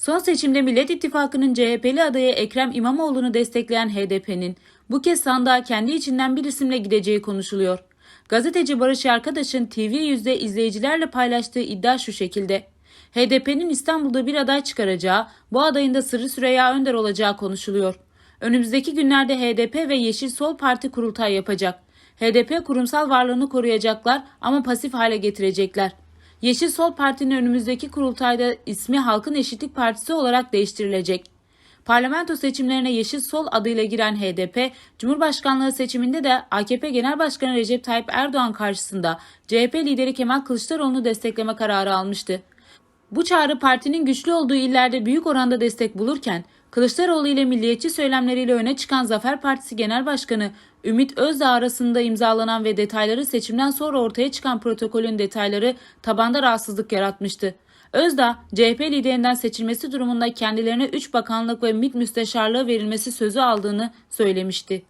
Son seçimde Millet İttifakı'nın CHP'li adayı Ekrem İmamoğlu'nu destekleyen HDP'nin bu kez sandığa kendi içinden bir isimle gideceği konuşuluyor. Gazeteci Barış Arkadaş'ın TV100'de izleyicilerle paylaştığı iddia şu şekilde. HDP'nin İstanbul'da bir aday çıkaracağı, bu adayın da Sırrı Süreyya Önder olacağı konuşuluyor. Önümüzdeki günlerde HDP ve Yeşil Sol Parti kurultay yapacak. HDP kurumsal varlığını koruyacaklar ama pasif hale getirecekler. Yeşil Sol Parti'nin önümüzdeki kurultayda ismi Halkın Eşitlik Partisi olarak değiştirilecek. Parlamento seçimlerine Yeşil Sol adıyla giren HDP, Cumhurbaşkanlığı seçiminde de AKP Genel Başkanı Recep Tayyip Erdoğan karşısında CHP lideri Kemal Kılıçdaroğlu'nu destekleme kararı almıştı. Bu çağrı partinin güçlü olduğu illerde büyük oranda destek bulurken Kılıçdaroğlu ile milliyetçi söylemleriyle öne çıkan Zafer Partisi Genel Başkanı Ümit Özdağ arasında imzalanan ve detayları seçimden sonra ortaya çıkan protokolün detayları tabanda rahatsızlık yaratmıştı. Özdağ, CHP liderinden seçilmesi durumunda kendilerine 3 bakanlık ve MİT müsteşarlığı verilmesi sözü aldığını söylemişti.